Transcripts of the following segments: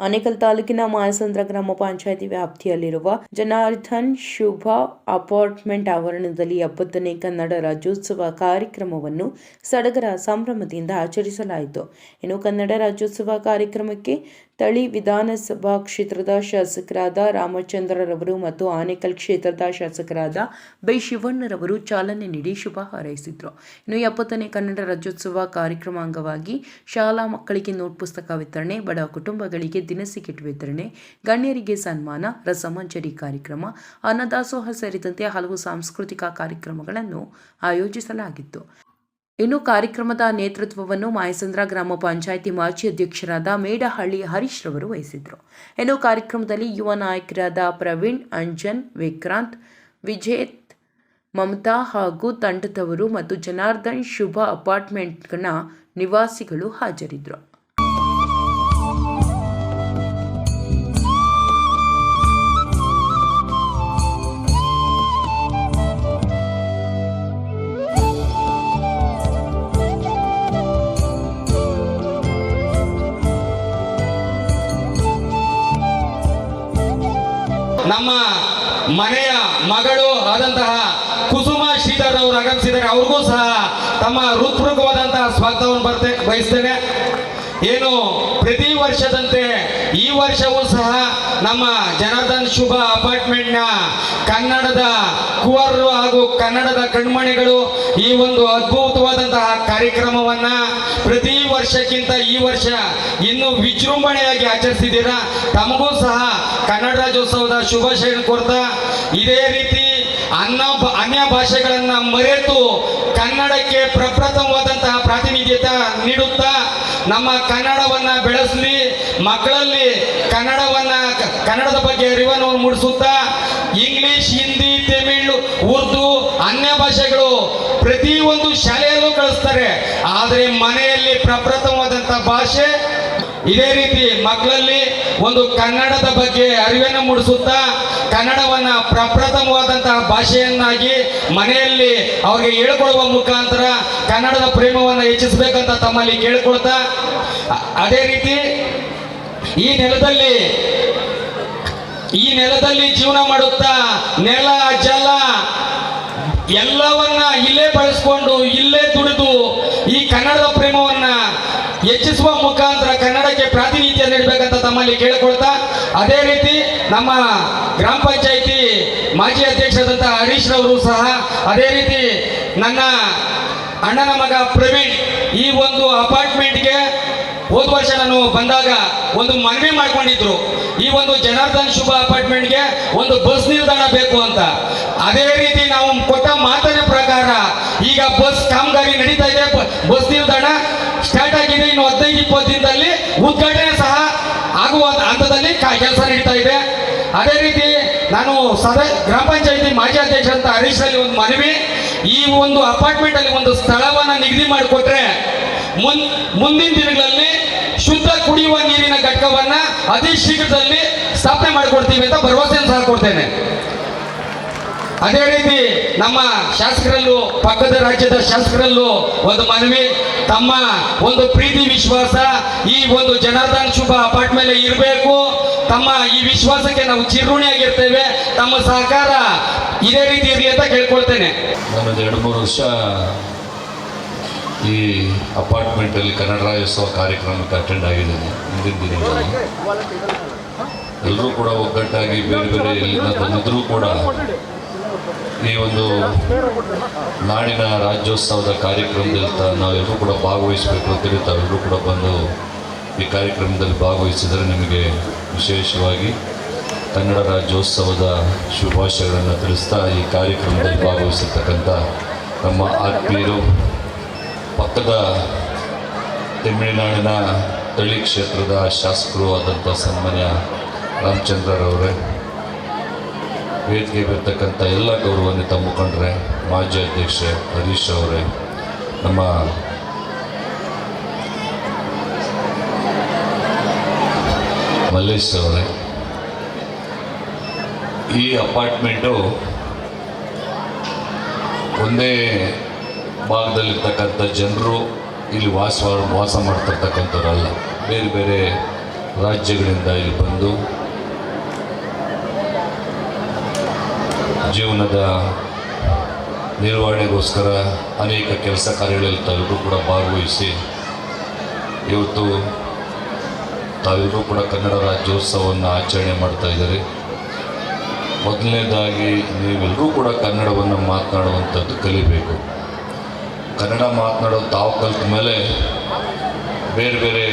ಆನೇಕಲ್ ತಾಲೂಕಿನ ಮಾಯಸಂದ್ರ ಗ್ರಾಮ ಪಂಚಾಯಿತಿ ವ್ಯಾಪ್ತಿಯಲ್ಲಿರುವ ಜನಾರ್ಧನ್ ಶುಭ ಅಪಾರ್ಟ್ಮೆಂಟ್ ಆವರಣದಲ್ಲಿ ಎಪ್ಪತ್ತನೇ ಕನ್ನಡ ರಾಜ್ಯೋತ್ಸವ ಕಾರ್ಯಕ್ರಮವನ್ನು ಸಡಗರ ಸಂಭ್ರಮದಿಂದ ಆಚರಿಸಲಾಯಿತು. ಇನ್ನು ಕನ್ನಡ ರಾಜ್ಯೋತ್ಸವ ಕಾರ್ಯಕ್ರಮಕ್ಕೆ ತಳಿ ವಿಧಾನಸಭಾ ಕ್ಷೇತ್ರದ ಶಾಸಕರಾದ ರಾಮಚಂದ್ರರವರು ಮತ್ತು ಆನೇಕಲ್ ಕ್ಷೇತ್ರದ ಶಾಸಕರಾದ ಬೈ ಶಿವಣ್ಣರವರು ಚಾಲನೆ ನೀಡಿ ಶುಭ ಹಾರೈಸಿದರು. ಇನ್ನು ಎಪ್ಪತ್ತನೇ ಕನ್ನಡ ರಾಜ್ಯೋತ್ಸವ ಕಾರ್ಯಕ್ರಮ ಅಂಗವಾಗಿ ಶಾಲಾ ಮಕ್ಕಳಿಗೆ ನೋಟ್ ಪುಸ್ತಕ ವಿತರಣೆ, ಬಡ ಕುಟುಂಬಗಳಿಗೆ ದಿನಸಿ ಕಿಟ್ ವಿತರಣೆ, ಗಣ್ಯರಿಗೆ ಸನ್ಮಾನ, ರಸಮಂಜರಿ ಕಾರ್ಯಕ್ರಮ, ಅನ್ನದಾಸೋಹ ಸೇರಿದಂತೆ ಹಲವು ಸಾಂಸ್ಕೃತಿಕ ಕಾರ್ಯಕ್ರಮಗಳನ್ನು ಆಯೋಜಿಸಲಾಗಿತ್ತು. ಇನ್ನು ಕಾರ್ಯಕ್ರಮದ ನೇತೃತ್ವವನ್ನು ಮಾಯಸಂದ್ರ ಗ್ರಾಮ ಪಂಚಾಯಿತಿ ಮಾಜಿ ಅಧ್ಯಕ್ಷರಾದ ಮೇಡಹಳ್ಳಿ ಹರೀಶ್ ರವರು ವಹಿಸಿದ್ರು ಇನ್ನು ಕಾರ್ಯಕ್ರಮದಲ್ಲಿ ಯುವ ನಾಯಕರಾದ ಪ್ರವೀಣ್, ಅಂಜನ್, ವಿಕ್ರಾಂತ್, ವಿಜೇತ್, ಮಮತಾ ಹಾಗೂ ತಂಡದವರು ಮತ್ತು ಜನಾರ್ದನ್ ಶುಭ ಅಪಾರ್ಟ್ಮೆಂಟ್ನ ನಿವಾಸಿಗಳು ಹಾಜರಿದ್ದರು. ನಮ್ಮ ಮನೆಯ ಮಗಳು ಆದಂತಹ ಕುಸುಮ ಶ್ರೀಧರ್ ಅವರು ಆಗಮಿಸಿದ್ದಾರೆ. ಅವ್ರಿಗೂ ಸಹ ತಮ್ಮ ಹೃತ್ಪೂರ್ವಕವಾದಂತಹ ಸ್ವಾಗತವನ್ನು ಬರ್ತೆ ಬಯಸ್ತೇನೆ. ಏನು ಪ್ರತಿ ವರ್ಷದಂತೆ ಈ ವರ್ಷವೂ ಸಹ ನಮ್ಮ ಜನಾರ್ದನ್ ಶುಭ ಅಪಾರ್ಟ್ಮೆಂಟ್ನ ಕನ್ನಡದ ಕುವರರು ಹಾಗೂ ಕನ್ನಡದ ಕಣ್ಮಣಿಗಳು ಈ ಒಂದು ಅದ್ಭುತವಾದಂತಹ ಕಾರ್ಯಕ್ರಮವನ್ನ ಪ್ರತಿ ವರ್ಷಕ್ಕಿಂತ ಈ ವರ್ಷ ಇನ್ನೂ ವಿಜೃಂಭಣೆಯಾಗಿ ಆಚರಿಸಿದ್ದೀರಾ? ತಮಗೂ ಸಹ ಕನ್ನಡ ರಾಜ್ಯೋತ್ಸವದ ಶುಭಾಶಯ ಕೋರ್ತಾ ಇದೇ ರೀತಿ ಅನ್ನ ಅನ್ಯ ಭಾಷೆಗಳನ್ನ ಮರೆತು ಕನ್ನಡಕ್ಕೆ ಪ್ರಪ್ರಥಮವಾದಂತಹ ಪ್ರಾತಿನಿಧ್ಯತೆ ನೀಡುತ್ತಾ ನಮ್ಮ ಕನ್ನಡವನ್ನ ಬೆಳೆಸಲಿ, ಮಕ್ಕಳಲ್ಲಿ ಕನ್ನಡವನ್ನ ಕನ್ನಡದ ಬಗ್ಗೆ ಅರಿವನ್ನು ಮೂಡಿಸುತ್ತಾ ಇಂಗ್ಲಿಷ್, ಹಿಂದಿ, ತಮಿಳು, ಉರ್ದು, ಅನ್ಯ ಭಾಷೆಗಳು ಪ್ರತಿಯೊಂದು ಶಾಲೆಯಲ್ಲೂ ಕಳಿಸ್ತಾರೆ. ಆದರೆ ಮನೆಯಲ್ಲಿ ಪ್ರಪ್ರಥಮವಾದಂತಹ ಭಾಷೆ ಇದೇ ರೀತಿ ಮಕ್ಕಳಲ್ಲಿ ಒಂದು ಕನ್ನಡದ ಬಗ್ಗೆ ಅರಿವನ್ನು ಮೂಡಿಸುತ್ತಾ ಕನ್ನಡವನ್ನ ಪ್ರಪ್ರಥಮವಾದಂತಹ ಭಾಷೆಯನ್ನಾಗಿ ಮನೆಯಲ್ಲಿ ಅವರಿಗೆ ಹೇಳ್ಕೊಡುವ ಮುಖಾಂತರ ಕನ್ನಡದ ಪ್ರೇಮವನ್ನು ಹೆಚ್ಚಿಸಬೇಕಂತ ತಮ್ಮಲ್ಲಿ ಕೇಳ್ಕೊಳ್ತಾ, ಅದೇ ರೀತಿ ಈ ನೆಲದಲ್ಲಿ ಈ ನೆಲದಲ್ಲಿ ಜೀವನ ಮಾಡುತ್ತಾ ನೆಲ, ಜಲ ಎಲ್ಲವನ್ನ ಇಲ್ಲೇ ಬಳಸ್ಕೊಂಡು ಇಲ್ಲೇ ದುಡಿದು ಈ ಕನ್ನಡದ ಪ್ರೇಮವನ್ನ ಹೆಚ್ಚಿಸುವ ಮುಖಾಂತರ ಕನ್ನಡಕ್ಕೆ ಪ್ರಾತಿನಿಧ್ಯ ನೀಡಬೇಕಂತ ತಮ್ಮಲ್ಲಿ ಕೇಳಿಕೊಳ್ತಾ, ಅದೇ ರೀತಿ ನಮ್ಮ ಗ್ರಾಮ ಪಂಚಾಯಿತಿ ಮಾಜಿ ಅಧ್ಯಕ್ಷರಾದಂತಹ ಹರೀಶ್ ರವರು ಸಹ ಅದೇ ರೀತಿ ನನ್ನ ಅಣ್ಣನ ಮಗ ಪ್ರವೀಣ್ ಈ ಒಂದು ಅಪಾರ್ಟ್ಮೆಂಟ್ಗೆ ಹೋದ ವರ್ಷ ನಾನು ಬಂದಾಗ ಒಂದು ಮನವಿ ಮಾಡ್ಕೊಂಡಿದ್ರು. ಈ ಒಂದು ಜನಾರ್ದನ್ ಶುಭ ಅಪಾರ್ಟ್ಮೆಂಟ್ಗೆ ಒಂದು ಬಸ್ ನಿಲ್ದಾಣ ಬೇಕು ಅಂತ. ಅದೇ ರೀತಿ ನಾವು ಕೊಟ್ಟ ಮಾತಿನ ಪ್ರಕಾರ ಈಗ ಬಸ್ ಕಾಮಗಾರಿ ನಡೀತಾ ಇದೆ ಬಸ್ ನಿಲ್ದಾಣ ಸ್ಟಾರ್ಟ್ ಆಗಿದೆ ಇನ್ನು ಹದಿನೈದು ಇಪ್ಪತ್ತು ದಿನದಲ್ಲಿ ಉದ್ಘಾಟನೆ ಸಹ ಆಗುವ ಹಂತದಲ್ಲಿ ಕೆಲಸ ನಡೀತಾ ಇದೆ ಅದೇ ರೀತಿ ನಾನು ಸದ ಗ್ರಾಮ ಪಂಚಾಯತಿ ಮಾಜಿ ಅಧ್ಯಕ್ಷ ಅಂತ ಹರೀಶ್ ಅಲ್ಲಿ ಒಂದು ಮನವಿ, ಈ ಒಂದು ಅಪಾರ್ಟ್ಮೆಂಟ್ ಅಲ್ಲಿ ಒಂದು ಸ್ಥಳವನ್ನು ನಿಗದಿ ಮಾಡಿಕೊಟ್ರೆ ಮುನ್, ಮುಂದಿನ ದಿನಗಳಲ್ಲಿ ಶುದ್ಧ ಕುಡಿಯುವ ನೀರಿನ ಘಟಕವನ್ನ ಅತಿ ಶೀಘ್ರದಲ್ಲಿ ಸ್ಥಾಪನೆ ಮಾಡಿಕೊಡ್ತೀವಿ ಅಂತ ಭರವಸೆಯನ್ನು ಸಹ ಕೊಡ್ತೇನೆ. ಅದೇ ರೀತಿ ನಮ್ಮ ಶಾಸಕರಲ್ಲೂ, ಪಕ್ಕದ ರಾಜ್ಯದ ಶಾಸಕರಲ್ಲೂ ಒಂದು ಮನವಿ, ತಮ್ಮ ಒಂದು ಪ್ರೀತಿ, ವಿಶ್ವಾಸ, ಈ ಒಂದು ಜನಾರ್ದನ್ ಶುಭ ಅಪಾರ್ಟ್ ಮೇಲೆ ಇರಬೇಕು. ತಮ್ಮ ಈ ವಿಶ್ವಾಸಕ್ಕೆ ನಾವು ಚಿರುಣಿಯಾಗಿರ್ತೇವೆ. ತಮ್ಮ ಸಹಕಾರ ಇದೇ ರೀತಿ ಇರಲಿ ಅಂತ ಕೇಳ್ಕೊಳ್ತೇನೆ. ನಾನೊಂದು ಎರಡು ಮೂರು ವರ್ಷ ಈ ಅಪಾರ್ಟ್ಮೆಂಟಲ್ಲಿ ಕನ್ನಡ ರಾಜ್ಯೋತ್ಸವ ಕಾರ್ಯಕ್ರಮಕ್ಕೆ ಅಟೆಂಡ್ ಆಗಿದ್ದೀನಿ. ಮುಂದಿನ ದಿನಗಳಲ್ಲಿ. ಎಲ್ಲರೂ ಕೂಡ ಒಗ್ಗಟ್ಟಾಗಿ ಬೇರೆ ಬೇರೆ ಎಲ್ಲಿಂದ ಕೂಡ ಈ ಒಂದು ನಾಡಿನ ರಾಜ್ಯೋತ್ಸವದ ಕಾರ್ಯಕ್ರಮದಲ್ಲಿ ನಾವೆಲ್ಲರೂ ಕೂಡ ಭಾಗವಹಿಸಬೇಕು ಅಂತ ಹೇಳಿ ತಾವೆಲ್ಲರೂ ಕೂಡ ಬಂದು ಈ ಕಾರ್ಯಕ್ರಮದಲ್ಲಿ ಭಾಗವಹಿಸಿದರೆ ನಿಮಗೆ ವಿಶೇಷವಾಗಿ ಕನ್ನಡ ರಾಜ್ಯೋತ್ಸವದ ಶುಭಾಶಯಗಳನ್ನು ತಿಳಿಸ್ತಾ ಈ ಕಾರ್ಯಕ್ರಮದಲ್ಲಿ ಭಾಗವಹಿಸಿರ್ತಕ್ಕಂಥ ನಮ್ಮ ಆತ್ಮೀಯರು, ಪಕ್ಕದ ತಮಿಳುನಾಡಿನ ತಳಿ ಕ್ಷೇತ್ರದ ಶಾಸಕರು ಆದಂಥ ಸನ್ಮಾನ್ಯ ರಾಮಚಂದ್ರರವರೇ ವೇದಿಕೆ ಬರ್ತಕ್ಕಂಥ ಎಲ್ಲ ಗೌರವಾನ್ವಿತ ಮುಖಂಡರೇ ಮಾಜಿ ಅಧ್ಯಕ್ಷ ಹರೀಶ್ ಅವರೇ, ನಮ್ಮ ಮಲ್ಲೇಶ್ ಅವರೇ. ಈ ಅಪಾರ್ಟ್ಮೆಂಟು ಒಂದೇ ಭಾಗದಲ್ಲಿರ್ತಕ್ಕಂಥ ಜನರು ಇಲ್ಲಿ ವಾಸ ವಾಸ ಮಾಡ್ತಿರ್ತಕ್ಕಂಥವ್ರಲ್ಲ ಬೇರೆ ಬೇರೆ ರಾಜ್ಯಗಳಿಂದ ಇಲ್ಲಿ ಬಂದು ಜೀವನದ ನಿರ್ವಹಣೆಗೋಸ್ಕರ ಅನೇಕ ಕೆಲಸ ಕಾರ್ಯಗಳಲ್ಲಿ ತಾವೆಲ್ಲರೂ ಕೂಡ ಭಾಗವಹಿಸಿ, ಇವತ್ತು ತಾವೆಲ್ಲರೂ ಕೂಡ ಕನ್ನಡ ರಾಜ್ಯೋತ್ಸವವನ್ನು ಆಚರಣೆ ಮಾಡ್ತಾ ಇದ್ದಾರೆ. ಮೊದಲನೇದಾಗಿ, ನೀವೆಲ್ಲರೂ ಕೂಡ ಕನ್ನಡವನ್ನು ಮಾತನಾಡುವಂಥದ್ದು ಕಲಿಬೇಕು. ಕನ್ನಡ ಮಾತನಾಡೋದು ತಾವು ಕಲಿತ ಮೇಲೆ ಬೇರೆ ಬೇರೆ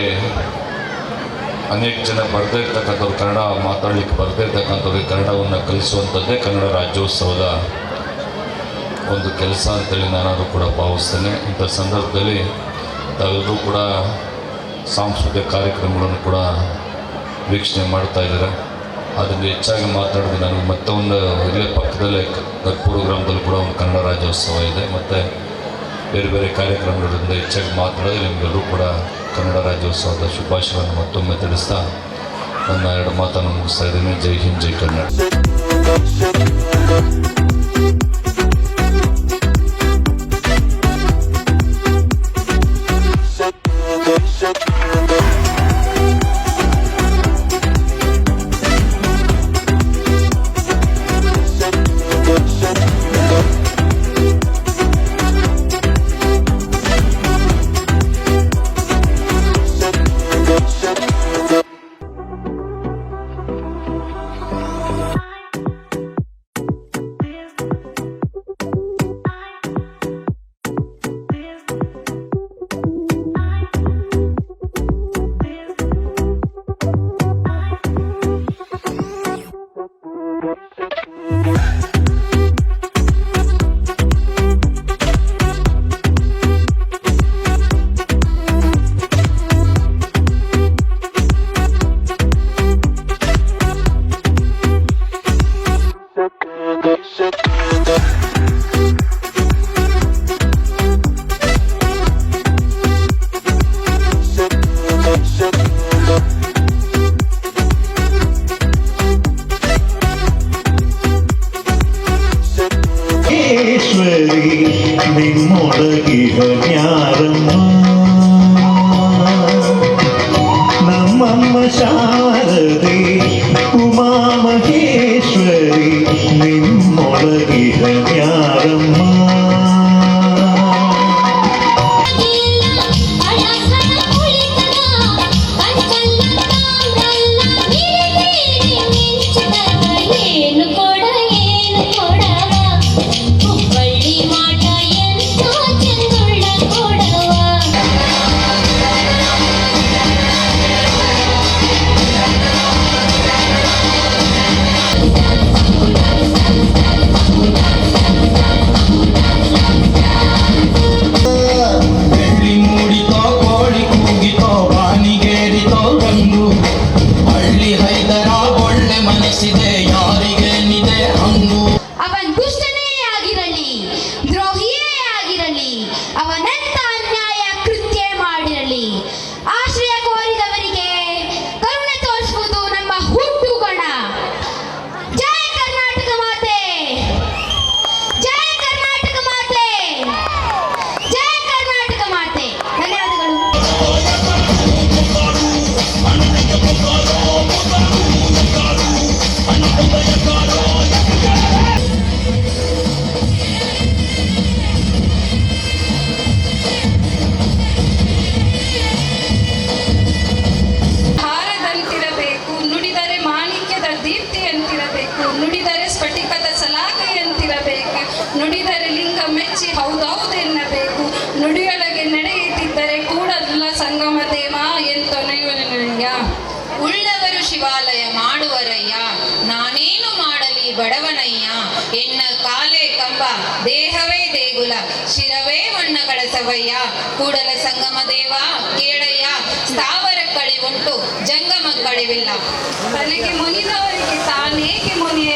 ಅನೇಕ ಜನ ಬರ್ದೇ ಇರ್ತಕ್ಕಂಥವ್ರು ಕನ್ನಡ, ಮಾತಾಡಲಿಕ್ಕೆ ಬರದೇ ಇರ್ತಕ್ಕಂಥವ್ರಿಗೆ ಕನ್ನಡವನ್ನು ಕಲಿಸುವಂಥದ್ದೇ ಕನ್ನಡ ರಾಜ್ಯೋತ್ಸವದ ಒಂದು ಕೆಲಸ ಅಂತೇಳಿ ನಾನಾದರೂ ಕೂಡ ಭಾವಿಸ್ತೇನೆ. ಇಂಥ ಸಂದರ್ಭದಲ್ಲಿ ತಾವೆಲ್ಲರೂ ಕೂಡ ಸಾಂಸ್ಕೃತಿಕ ಕಾರ್ಯಕ್ರಮಗಳನ್ನು ಕೂಡ ವೀಕ್ಷಣೆ ಮಾಡ್ತಾ ಇದ್ದಾರೆ? ಅದನ್ನು ಹೆಚ್ಚಾಗಿ ಮಾತಾಡಿದ್ರೆ ನನಗೆ ಮತ್ತೊಂದು ಇಲ್ಲೇ ಪಕ್ಕದಲ್ಲೇ ಕರ್ಪೂರು ಗ್ರಾಮದಲ್ಲಿ ಕೂಡ ಒಂದು ಕನ್ನಡ ರಾಜ್ಯೋತ್ಸವ ಇದೆ. ಮತ್ತು ಬೇರೆ ಬೇರೆ ಕಾರ್ಯಕ್ರಮಗಳಿಂದ ಹೆಚ್ಚಾಗಿ ಮಾತಾಡಿದ್ರೆ ನಿಮಗೆಲ್ಲರೂ ಕೂಡ ಕನ್ನಡ ರಾಜ್ಯೋತ್ಸವದ ಶುಭಾಶಯವನ್ನು ಮತ್ತೊಮ್ಮೆ ತಿಳಿಸ್ತಾ ನನ್ನ ಎರಡು ಮಾತನ್ನು ಮುಗಿಸ್ತಾ ಇದ್ದೀನಿ. ಜೈ ಹಿಂದ್ ಜೈ ಕನ್ನಡ. ಬಡವನಯ್ಯ. ಎನ್ನ ಕಾಲೇ ಕಂಬ, ದೇಹವೇ ದೇಗುಲ. ಶಿರವೇ ಮಣ್ಣ ಕಳಸವಯ್ಯ. ಕೂಡಲ ಸಂಗಮ ದೇವ, ಕೇಳಯ್ಯ. ಸ್ಥಾವರ ಕಳಿ ಉಂಟು, ಜಂಗಮ ಕಳಿವಿಲ್ಲ. ತನಗೆ ಮುನಿದವರಿಗೆ ತಾನೇಕೆ ಮುನಿಯಲಯ್ಯ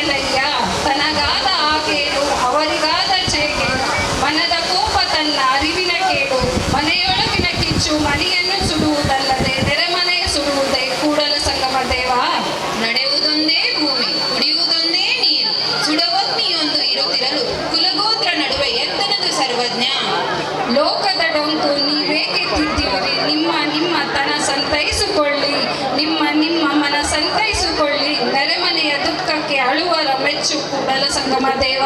ಕುಲಗೋತ್ರ ನಡುವೆ ಎತ್ತನದು ಸರ್ವಜ್ಞ. ಲೋಕದ ಡೊಂಕು ನೀವೇಕೆ ತಿದ್ದಿವಿರಿ ನಿಮ್ಮ ನಿಮ್ಮ ತನ ಸಂತೈಸಿಕೊಳ್ಳಿ. ನಿಮ್ಮ ನಿಮ್ಮ ಮನ ಸಂತೈಸಿಕೊಳ್ಳಿ. ನೆರೆಮನೆಯ ದುಃಖಕ್ಕೆ ಅಳುವರ ಮೆಚ್ಚು ಕೂಡಲ ಸಂಗಮ ದೇವ.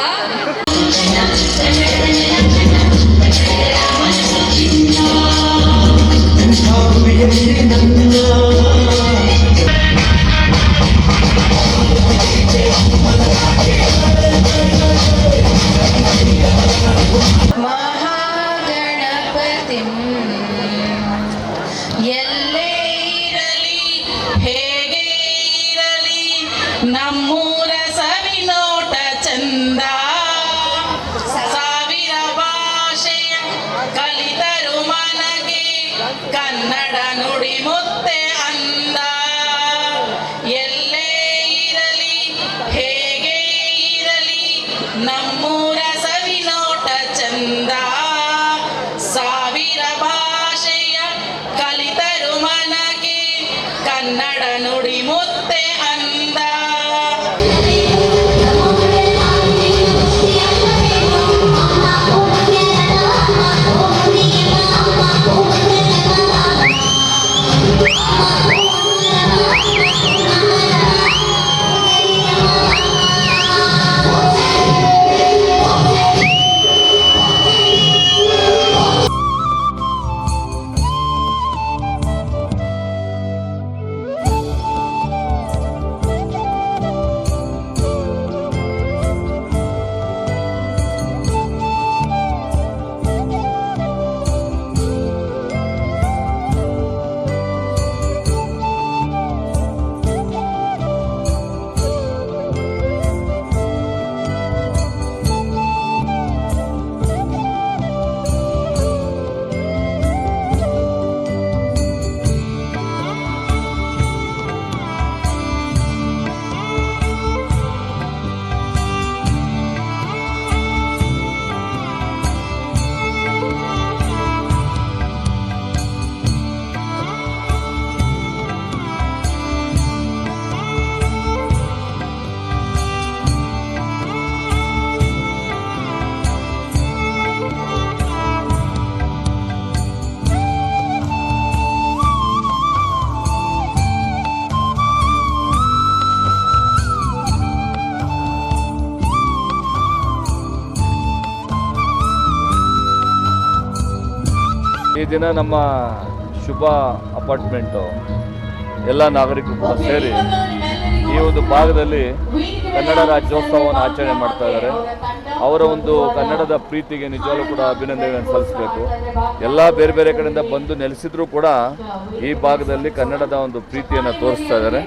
ಕನ್ನಡ ನುಡಿ ಮುತ್ತೆ ಅಂದ. ಈ ದಿನ ನಮ್ಮ ಶುಭ ಅಪಾರ್ಟ್ಮೆಂಟು ಎಲ್ಲ ನಾಗರಿಕರು ಕೂಡ ಸೇರಿ ಈ ಒಂದು ಭಾಗದಲ್ಲಿ ಕನ್ನಡ ರಾಜ್ಯೋತ್ಸವವನ್ನು ಆಚರಣೆ ಮಾಡ್ತಾ ಇದ್ದಾರೆ. ಅವರ ಒಂದು ಕನ್ನಡದ ಪ್ರೀತಿಗೆ ನಿಜವಾಗ್ಲೂ ಕೂಡ ಅಭಿನಂದನೆಗಳನ್ನು ಸಲ್ಲಿಸಬೇಕು. ಎಲ್ಲ ಬೇರೆ ಬೇರೆ ಕಡೆಯಿಂದ ಬಂದು ನೆಲೆಸಿದ್ರೂ ಕೂಡ ಈ ಭಾಗದಲ್ಲಿ ಕನ್ನಡದ ಒಂದು ಪ್ರೀತಿಯನ್ನು ತೋರಿಸ್ತಾ ಇದ್ದಾರೆ.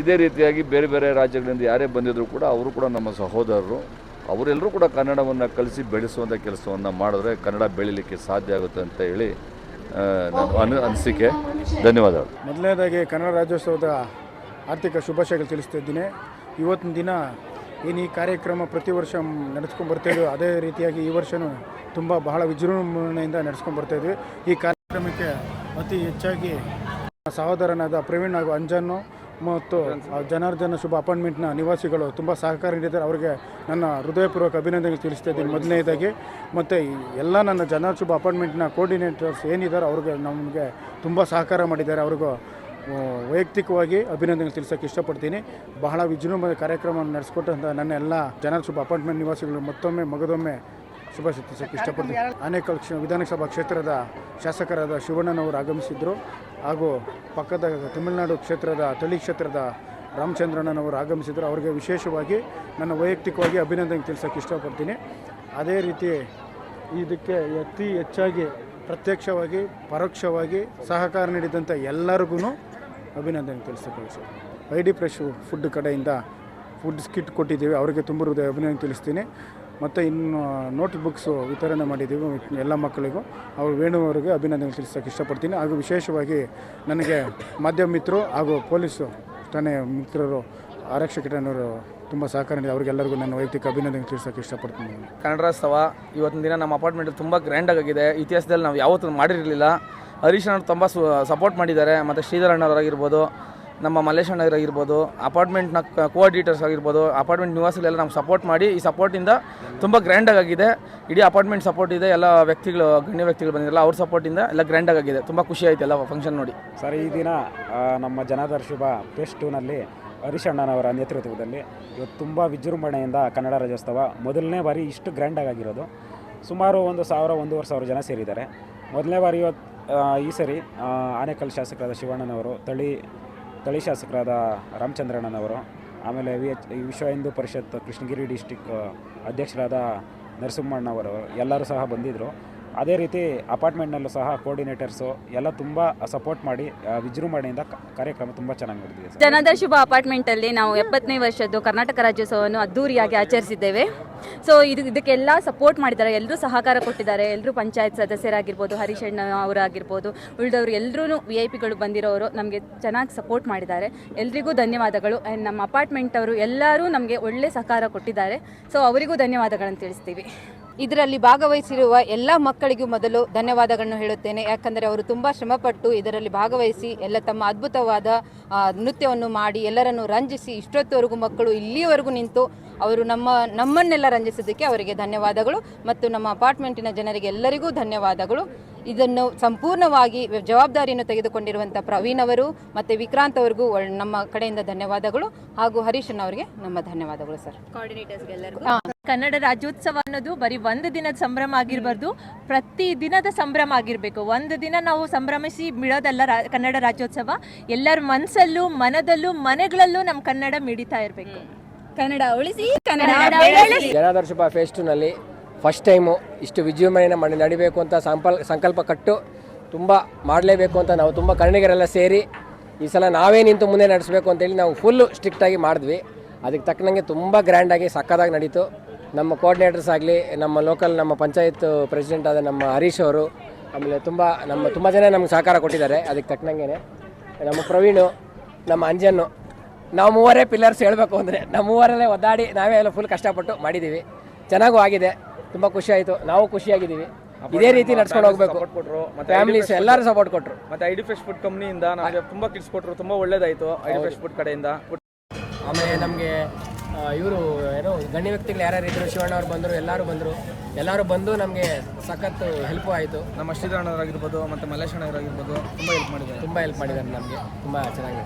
ಇದೇ ರೀತಿಯಾಗಿ ಬೇರೆ ಬೇರೆ ರಾಜ್ಯಗಳಿಂದ ಯಾರೇ ಬಂದಿದ್ರು ಕೂಡ ಅವರು ಕೂಡ ನಮ್ಮ ಸಹೋದರರು. ಅವರೆಲ್ಲರೂ ಕೂಡ ಕನ್ನಡವನ್ನು ಕಲಿಸಿ ಬೆಳೆಸುವಂಥ ಕೆಲಸವನ್ನು ಮಾಡಿದ್ರೆ ಕನ್ನಡ ಬೆಳೀಲಿಕ್ಕೆ ಸಾಧ್ಯ ಆಗುತ್ತೆ ಅಂತ ಹೇಳಿ ನಾನು ಅನು, ಅನಿಸಿಕೆ. ಧನ್ಯವಾದಗಳು. ಮೊದಲನೇದಾಗಿ ಕನ್ನಡ ರಾಜ್ಯೋತ್ಸವದ ಆರ್ಥಿಕ ಶುಭಾಶಯಗಳು ತಿಳಿಸ್ತಿದ್ದೀನಿ ಇವತ್ತಿನ ದಿನ ಏನು ಈ ಕಾರ್ಯಕ್ರಮ ಪ್ರತಿ ವರ್ಷ ನಡೆಸ್ಕೊಂಡು ಅದೇ ರೀತಿಯಾಗಿ ಈ ವರ್ಷವೂ ತುಂಬ ಬಹಳ ವಿಜೃಂಭಣೆಯಿಂದ ನಡೆಸ್ಕೊಂಡು ಬರ್ತಾಯಿದ್ವಿ ಈ ಕಾರ್ಯಕ್ರಮಕ್ಕೆ ಅತಿ ಹೆಚ್ಚಾಗಿ ಸಹೋದರನಾದ ಪ್ರವೀಣ್ ಹಾಗೂ ಅಂಜನ್ನು ಮತ್ತು ಜನಾರ್ದನ ಶುಭ ಅಪಾರ್ಟ್ಮೆಂಟ್ನ ನಿವಾಸಿಗಳು ತುಂಬ ಸಹಕಾರ ನೀಡಿದ್ದಾರೆ. ಅವರಿಗೆ ನನ್ನ ಹೃದಯಪೂರ್ವಕ ಅಭಿನಂದನೆ ತಿಳಿಸ್ತಾ ಇದ್ದೀನಿ ಮೊದಲನೇದಾಗಿ. ಮತ್ತು ಎಲ್ಲ ನನ್ನ ಜನಾರ್ ಶುಭ ಅಪಾರ್ಟ್ಮೆಂಟ್ನ ಕೋರ್ಡಿನೇಟರ್ಸ್ ಏನಿದ್ದಾರೆ ಅವ್ರಿಗೆ ನಮಗೆ ತುಂಬ ಸಹಕಾರ ಮಾಡಿದ್ದಾರೆ. ಅವ್ರಿಗೂ ವೈಯಕ್ತಿಕವಾಗಿ ಅಭಿನಂದನೆ ತಿಳಿಸೋಕೆ ಇಷ್ಟಪಡ್ತೀನಿ. ಬಹಳ ವಿಜೃಂಭಣೆ ಕಾರ್ಯಕ್ರಮವನ್ನು ನಡೆಸ್ಕೊಟ್ಟಂಥ ನನ್ನ ಎಲ್ಲ ಜನರ ಶುಭ ಅಪಾರ್ಟ್ಮೆಂಟ್ ನಿವಾಸಿಗಳು ಮತ್ತೊಮ್ಮೆ ಮಗದೊಮ್ಮೆ ಶುಭಾಶಯ ತಿಳಿಸೋಕೆ ಇಷ್ಟಪಡ್ತೀನಿ. ಆನೇಕಲ್ ವಿಧಾನಸಭಾ ಕ್ಷೇತ್ರದ ಶಾಸಕರಾದ ಶಿವಣ್ಣನವರು ಆಗಮಿಸಿದ್ದರು ಹಾಗೂ ಪಕ್ಕದ ತಮಿಳುನಾಡು ಕ್ಷೇತ್ರದ ತಳಿ ಕ್ಷೇತ್ರದ ರಾಮಚಂದ್ರಣ್ಣನವರು ಆಗಮಿಸಿದರು. ಅವರಿಗೆ ವಿಶೇಷವಾಗಿ ನನ್ನ ವೈಯಕ್ತಿಕವಾಗಿ ಅಭಿನಂದನೆ ತಿಳಿಸೋಕೆ ಇಷ್ಟಪಡ್ತೀನಿ. ಅದೇ ರೀತಿ ಇದಕ್ಕೆ ಅತಿ ಹೆಚ್ಚಾಗಿ ಪ್ರತ್ಯಕ್ಷವಾಗಿ, ಪರೋಕ್ಷವಾಗಿ ಸಹಕಾರ ನೀಡಿದಂಥ ಎಲ್ಲರಿಗೂ ಅಭಿನಂದನೆ ತಿಳಿಸಬೇಕು ಐ ಡಿ ಫ್ರೆಶ್ ಫುಡ್ ಕಡೆಯಿಂದ ಫುಡ್ ಸ್ಕಿಟ್ ಕೊಟ್ಟಿದ್ದೀವಿ. ಅವರಿಗೆ ತುಂಬ ಹೃದಯ ಅಭಿನಂದನೆ ತಿಳಿಸ್ತೀನಿ. ಮತ್ತು ಇನ್ನು ನೋಟ್ ಬುಕ್ಸು ವಿತರಣೆ ಮಾಡಿದ್ದೀವಿ ಎಲ್ಲ ಮಕ್ಕಳಿಗೂ. ಅವರು ವೇಣುವರಿಗೆ ಅಭಿನಂದನೆ ತಿಳಿಸೋಕೆ ಇಷ್ಟಪಡ್ತೀನಿ. ಹಾಗೂ ವಿಶೇಷವಾಗಿ ನನಗೆ ಮಾಧ್ಯಮ ಮಿತ್ರರು ಹಾಗೂ ಪೊಲೀಸು ಠಾಣೆ ಮಿತ್ರರು ಆರಕ್ಷಕರವರು ತುಂಬ ಸಹಕಾರ ನೀಡಿ ಅವರಿಗೆಲ್ಲರಿಗೂ ನನ್ನ ವೈಯಕ್ತಿಕ ಅಭಿನಂದನೆ ತಿಳಿಸೋಕೆ ಇಷ್ಟಪಡ್ತೀನಿ. ಕನ್ನಡೋತ್ಸವ ಇವತ್ತಿನ ದಿನ ನಮ್ಮ ಅಪಾರ್ಟ್ಮೆಂಟ್ ತುಂಬ ಗ್ರ್ಯಾಂಡಾಗಿದೆ ಇತಿಹಾಸದಲ್ಲಿ ನಾವು ಯಾವತ್ತೂ ಮಾಡಿರಲಿಲ್ಲ. ಹರೀಶ್ ಅಣ್ಣ ತುಂಬ ಸಪೋರ್ಟ್ ಮಾಡಿದ್ದಾರೆ. ಮತ್ತು ಶ್ರೀಧರ್ ಅಣ್ಣವರಾಗಿರ್ಬೋದು ನಮ್ಮ ಮಲ್ಲೇಶ್ ಅಣ್ಣ ಆಗಿರ್ಬೋದು ಅಪಾರ್ಟ್ಮೆಂಟ್ನ ಕೋಆರ್ಡಿನೇಟರ್ಸ್ ಆಗಿರ್ಬೋದು ಅಪಾರ್ಟ್ಮೆಂಟ್ ನಿವಾಸಿಗಳೆಲ್ಲ ನಮ್ಗೆ ಸಪೋರ್ಟ್ ಮಾಡಿ, ಈ ಸಪೋರ್ಟಿಂದ ತುಂಬ ಗ್ರ್ಯಾಂಡಾಗಿ ಆಗಿದೆ. ಇಡೀ ಅಪಾರ್ಟ್ಮೆಂಟ್ ಸಪೋರ್ಟ್ ಇದೆ, ಎಲ್ಲ ವ್ಯಕ್ತಿಗಳು, ಗಣ್ಯ ವ್ಯಕ್ತಿಗಳು ಬಂದಿರಲ್ಲ ಅವ್ರ ಸಪೋರ್ಟಿಂದ ಎಲ್ಲ ಗ್ರ್ಯಾಂಡಾಗಿ ಆಗಿದೆ. ತುಂಬ ಖುಷಿ ಆಯ್ತು ಎಲ್ಲ ಫಂಕ್ಷನ್ ನೋಡಿ. ಸರ್, ಈ ದಿನ ನಮ್ಮ ಜನಾದರ್ ಶುಭ ಫೇಸ್ ಟೂನಲ್ಲಿ ಹರೀಶ್ ಅಣ್ಣನವರ ನೇತೃತ್ವದಲ್ಲಿ ಇವತ್ತು ತುಂಬ ವಿಜೃಂಭಣೆಯಿಂದ ಕನ್ನಡ ರಾಜ್ಯೋತ್ಸವ ಮೊದಲನೇ ಬಾರಿ ಇಷ್ಟು ಗ್ರ್ಯಾಂಡಾಗಿ ಆಗಿರೋದು. ಸುಮಾರು ಒಂದು ಸಾವಿರ, ಒಂದೂವರೆ ಸಾವಿರ ಜನ ಸೇರಿದ್ದಾರೆ. ಮೊದಲನೇ ಬಾರಿ ಇವತ್ತು ಈ ಸರಿ ಆನೇಕಲ್ ಶಾಸಕರಾದ ಶಿವಣ್ಣನವರು, ತಳಿ ತಳಿ ಶಾಸಕರಾದ ರಾಮಚಂದ್ರಣ್ಣನವರು, ಆಮೇಲೆ ವಿ ಎಚ್ ವಿಶ್ವ ಹಿಂದೂ ಪರಿಷತ್ ಕೃಷ್ಣಗಿರಿ ಡಿಸ್ಟಿಕ್, ಅಧ್ಯಕ್ಷರಾದ ನರಸಿಂಹಣ್ಣವರು ಎಲ್ಲರೂ ಸಹ ಬಂದಿದ್ದರು. ಅದೇ ರೀತಿ ಅಪಾರ್ಟ್ಮೆಂಟ್ನಲ್ಲೂ ಸಹ ಕೋರ್ಡಿನೇಟರ್ಸು ಎಲ್ಲ ತುಂಬ ಸಪೋರ್ಟ್ ಮಾಡಿ ವಿಜೃಂಭಣೆಯಿಂದ ಕಾರ್ಯಕ್ರಮ ತುಂಬ ಚೆನ್ನಾಗಿ ನಡೆದಿದೆ ಸರ್. ಜನದರ್ ಶುಭ ಅಪಾರ್ಟ್ಮೆಂಟಲ್ಲಿ ನಾವು ಎಪ್ಪತ್ತನೇ ವರ್ಷದ್ದು ಕರ್ನಾಟಕ ರಾಜ್ಯೋತ್ಸವವನ್ನು ಅದ್ದೂರಿಯಾಗಿ ಆಚರಿಸಿದ್ದೇವೆ. ಸೊ ಇದು, ಇದಕ್ಕೆಲ್ಲ ಸಪೋರ್ಟ್ ಮಾಡಿದ್ದಾರೆ. ಎಲ್ಲರೂ ಸಹಕಾರ ಕೊಟ್ಟಿದ್ದಾರೆ. ಎಲ್ಲರೂ ಪಂಚಾಯತ್ ಸದಸ್ಯರಾಗಿರ್ಬೋದು, ಹರೀಶ್ ಅಣ್ಣ ಅವರಾಗಿರ್ಬೋದು, ಉಳಿದವರು ಎಲ್ಲರೂ ವಿ ಐ ಪಿಗಳು ಬಂದಿರೋರು ನಮಗೆ ಚೆನ್ನಾಗಿ ಸಪೋರ್ಟ್ ಮಾಡಿದ್ದಾರೆ. ಎಲ್ರಿಗೂ ಧನ್ಯವಾದಗಳು. ಆ್ಯಂಡ್ ನಮ್ಮ ಅಪಾರ್ಟ್ಮೆಂಟ್ ಅವರು ಎಲ್ಲರೂ ನಮಗೆ ಒಳ್ಳೆ ಸಹಕಾರ ಕೊಟ್ಟಿದ್ದಾರೆ. ಸೊ ಅವರಿಗೂ ಧನ್ಯವಾದಗಳನ್ನು ತಿಳಿಸ್ತೀವಿ. ಇದರಲ್ಲಿ ಭಾಗವಹಿಸಿರುವ ಎಲ್ಲ ಮಕ್ಕಳಿಗೂ ಮೊದಲು ಧನ್ಯವಾದಗಳನ್ನು ಹೇಳುತ್ತೇನೆ. ಯಾಕಂದರೆ ಅವರು ತುಂಬ ಶ್ರಮಪಟ್ಟು ಇದರಲ್ಲಿ ಭಾಗವಹಿಸಿ, ಎಲ್ಲ ತಮ್ಮ ಅದ್ಭುತವಾದ ನೃತ್ಯವನ್ನು ಮಾಡಿ, ಎಲ್ಲರನ್ನು ರಂಜಿಸಿ, ಇಷ್ಟೊತ್ತುವರೆಗೂ ಮಕ್ಕಳು ಇಲ್ಲಿಯವರೆಗೂ ನಿಂತು ಅವರು ನಮ್ಮ, ನಮ್ಮನ್ನೆಲ್ಲ ರಂಜಿಸಿದ್ದಕ್ಕೆ ಅವರಿಗೆ ಧನ್ಯವಾದಗಳು. ಮತ್ತು ನಮ್ಮ ಅಪಾರ್ಟ್ಮೆಂಟಿನ ಜನರಿಗೆ ಎಲ್ಲರಿಗೂ ಧನ್ಯವಾದಗಳು. ಇದನ್ನು ಸಂಪೂರ್ಣವಾಗಿ ಜವಾಬ್ದಾರಿಯನ್ನು ತೆಗೆದುಕೊಂಡಿರುವಂಥ ಪ್ರವೀಣ್ ಅವರು ಮತ್ತು ವಿಕ್ರಾಂತ್ ಅವರಿಗೂ ನಮ್ಮ ಕಡೆಯಿಂದ ಧನ್ಯವಾದಗಳು. ಹಾಗೂ ಹರೀಶನ್ ಅವರಿಗೆ ನಮ್ಮ ಧನ್ಯವಾದಗಳು ಸರ್. ಕನ್ನಡ ರಾಜ್ಯೋತ್ಸವ ಅನ್ನೋದು ಬರೀ ಒಂದು ದಿನದ ಸಂಭ್ರಮ ಆಗಿರಬಾರ್ದು. ಪ್ರತಿ ದಿನದ ಸಂಭ್ರಮ ಆಗಿರಬೇಕು. ಒಂದು ದಿನ ನಾವು ಸಂಭ್ರಮಿಸಿ ಬಿಡೋದಲ್ಲ ರಾ- ಕನ್ನಡ ರಾಜ್ಯೋತ್ಸವ. ಎಲ್ಲರ ಮನಸ್ಸಲ್ಲೂ ಮನದಲ್ಲೂ ಮನೆಗಳಲ್ಲೂ ನಮ್ಮ ಕನ್ನಡ ಮಿಡಿತಾ ಇರಬೇಕು. ಕನ್ನಡ ಉಳಿಸಿ ಕನ್ನಡ ಜನಾದರ್ಶಪ ಫೆಸ್ಟ್ನಲ್ಲಿ ಫೇಸ್ ಟೂನಲ್ಲಿ ಫಸ್ಟ್ ಟೈಮು ಇಷ್ಟು ವಿಜೃಂಭಣೆಯನ್ನು ಮಾಡಿ ನಡಿಬೇಕು ಅಂತ ಸಂಪಲ್ ಸಂಕಲ್ಪ ಕಟ್ಟು ತುಂಬ ಮಾಡಲೇಬೇಕು ಅಂತ ನಾವು ತುಂಬ ಕರ್ಣಿಗರೆಲ್ಲ ಸೇರಿ ಈ ಸಲ ನಾವೇ ನಿಂತು ಮುಂದೆ ನಡೆಸಬೇಕು ಅಂತೇಳಿ ನಾವು ಫುಲ್ಲು ಸ್ಟ್ರಿಕ್ಟಾಗಿ ಮಾಡಿದ್ವಿ. ಅದಕ್ಕೆ ತಕ್ಕನಂಗೆ ತುಂಬ ಗ್ರ್ಯಾಂಡಾಗಿ ಸಕ್ಕದಾಗಿ ನಡೀತು. ನಮ್ಮ ಕೋಆರ್ಡಿನೇಟರ್ಸ್ ಆಗಲಿ, ನಮ್ಮ ಲೋಕಲ್ ನಮ್ಮ ಪಂಚಾಯತ್ ಪ್ರೆಸಿಡೆಂಟ್ ಆದ ನಮ್ಮ ಹರೀಶ್ ಅವರು ಆಮೇಲೆ ತುಂಬ ನಮ್ಮ ತುಂಬ ಜನ ನಮ್ಗೆ ಸಹಕಾರ ಕೊಟ್ಟಿದ್ದಾರೆ. ಅದಕ್ಕೆ ತಕ್ಕನಂಗೆ ನಮ್ಮ ಪ್ರವೀಣು, ನಮ್ಮ ಅಂಜನ್ನು, ನಾವು ಮೂವರೇ ಪಿಲ್ಲರ್ಸ್ ಹೇಳಬೇಕು ಅಂದರೆ ನಮ್ಮ ಮೂವರಲ್ಲೇ ಒದ್ದಾಡಿ ನಾವೇ ಎಲ್ಲ ಫುಲ್ ಕಷ್ಟಪಟ್ಟು ಮಾಡಿದ್ದೀವಿ. ಚೆನ್ನಾಗೂ ಆಗಿದೆ. ತುಂಬ ಖುಷಿ ಆಯಿತು. ನಾವು ಖುಷಿಯಾಗಿದ್ದೀವಿ. ಇದೇ ರೀತಿ ನಡ್ಸ್ಕೊಂಡು ಹೋಗ್ಬೇಕು. ಕೊಟ್ಟರು ಫ್ಯಾಮಿಲೀಸ್ ಎಲ್ಲರೂ ಸಪೋರ್ಟ್ ಕೊಟ್ಟರು ಮತ್ತೆ ಐಡಿ ಫ್ರೆಶ್ ಫುಡ್ ಕಂಪ್ನಿಯಿಂದ ನಮಗೆ ತುಂಬ ಕಿಟ್ಸ್ ಕೊಟ್ಟರು ತುಂಬ ಒಳ್ಳೇದಾಯಿತು ಐಡಿ ಫ್ರೆಶ್ ಫುಡ್ ಕಡೆಯಿಂದ. ಆಮೇಲೆ ನಮಗೆ ಇವರು ಏನೋ ಗಣ್ಯ ವ್ಯಕ್ತಿಗಳು ಯಾರ್ಯಾರು ಇದ್ರು ಶಿವಣ್ಣ ಅವ್ರು ಬಂದರು ಎಲ್ಲರೂ ಬಂದರು. ಎಲ್ಲರೂ ಬಂದು ನಮಗೆ ಸಖತ್ತು ಹೆಲ್ಪ್ ಆಯಿತು. ನಮ್ಮ ಶ್ರೀಧರಣ್ಣವರಾಗಿರ್ಬೋದು ಮತ್ತು ಮಲ್ಲೇಶ್ ಅಣ್ಣವರಾಗಿರ್ಬೋದು ತುಂಬ ಹೆಲ್ಪ್ ಮಾಡಿದ್ದಾರೆ. ತುಂಬ ಹೆಲ್ಪ್ ಮಾಡಿದ್ದಾರೆ ನಮಗೆ. ತುಂಬ ಚೆನ್ನಾಗಿ